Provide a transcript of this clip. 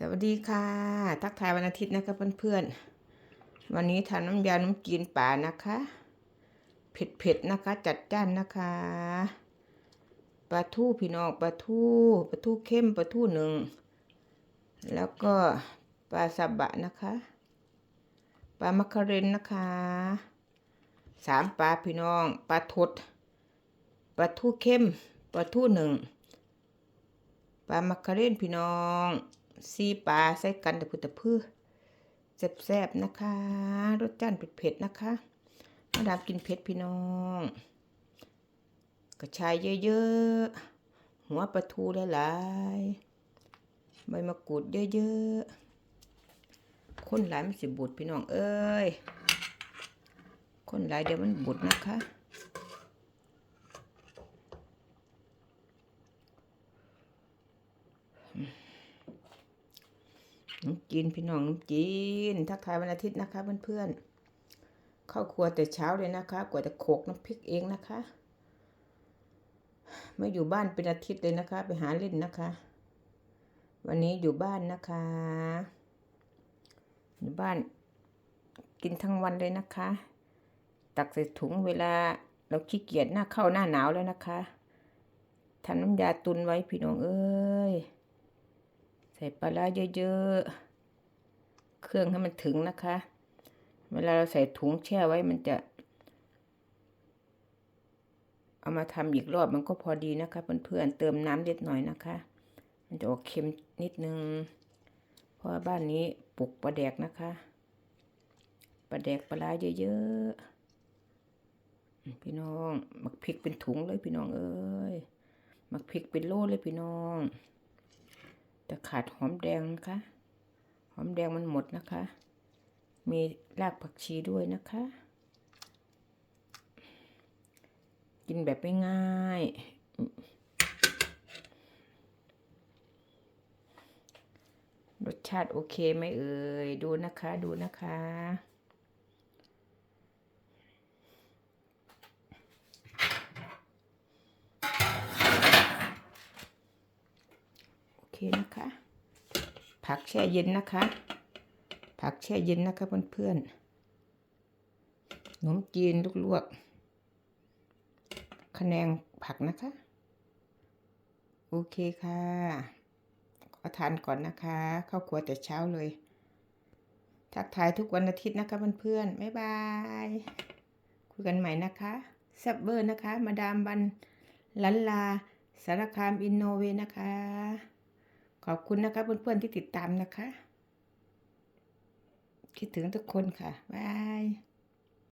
สวัสดีค่ะ ทักทายวันอาทิตย์นะคะเพื่อนๆ วันนี้ทำน้ำยาน้ำจีนป่านะคะ เผ็ดๆนะคะ จัดจ้านนะคะปลาทูพี่น้องปลาทูปลาทูเข้มปลาทูหนึ่ง แล้วก็ปลาซาบะนะคะปลามะคาเรนนะคะสามปลาพี่น้องปลาทดปลาทูเข้มปลาทูหนึ่งปลามักคาเรนพี่น้อง ซีปลาใส่กันแต่พุตะพือแซ่บๆนะคะ รสจ้านเผ็ดๆนะคะมาดามกินเผ็ดพี่น้อง กระชายเยอะๆ หัวปลาทูหลายๆ ใบมะกรูดเยอะๆ คนหลายมันสิบุดพี่น้องเอ้ย คนหลายเดี๋ยวมันบุดนะคะ น้ำจีนพี่น้องน้ำจีน ทักทายวันอาทิตย์นะคะเพื่อนๆเข้าครัวแต่เช้าเลยนะคะกว่าจะโขกน้ำพริกเองนะคะไม่อยู่บ้านเป็นอาทิตย์เลยนะคะ ไปหาเล่นนะคะ วันนี้อยู่บ้านนะคะอยู่บ้านกินทั้งวันเลยนะคะ ตักใส่ถุงเวลาเราขี้เกียจหน้าเข้าหน้าหนาวแล้วนะคะทำน้ำยาตุนไว้พี่น้องเอ้ย ใส่ปลาร้าเยอะๆ เครื่องให้มันถึงนะคะ เวลาเราใส่ถุงแช่ไว้มันจะ เอามาทำอีกรอบมันก็พอดีนะคะเพื่อนๆเติมน้ำเล็กหน่อยนะคะ มันจะออกเค็มนิดนึง เพราะบ้านนี้ปลูกปลาแดกนะคะปลาแดกปลาร้าเยอะๆ พี่น้องหมักพริกเป็นถุงเลยพี่น้องเอ้ยหมักพริกเป็นโลเลยพี่น้อง จะขาดหอมแดงนะคะ หอมแดงมันหมดนะคะ มีรากผักชีด้วยนะคะ กินแบบง่ายๆรสชาติโอเคไหมเอ่ย ดูนะคะ ดูนะคะ เคนะคะ ผักแช่เย็นนะคะ ผักแช่เย็นนะคะเพื่อนๆขนมจีนลูกลวคะแนงผักนะคะ โอเคค่ะขอทานก่อนนะคะเข้าครัวแต่เช้าเลย ทักทายทุกวันอาทิตย์นะคะเพื่อนๆบ๊ายบาย คุยกันใหม่นะคะแซบเบอร์นะคะ มาดามบันลันลาสารคามอินโนเวนะคะ ขอบคุณนะคะเพื่อนๆที่ติดตามนะคะ คิดถึงทุกคนค่ะบาย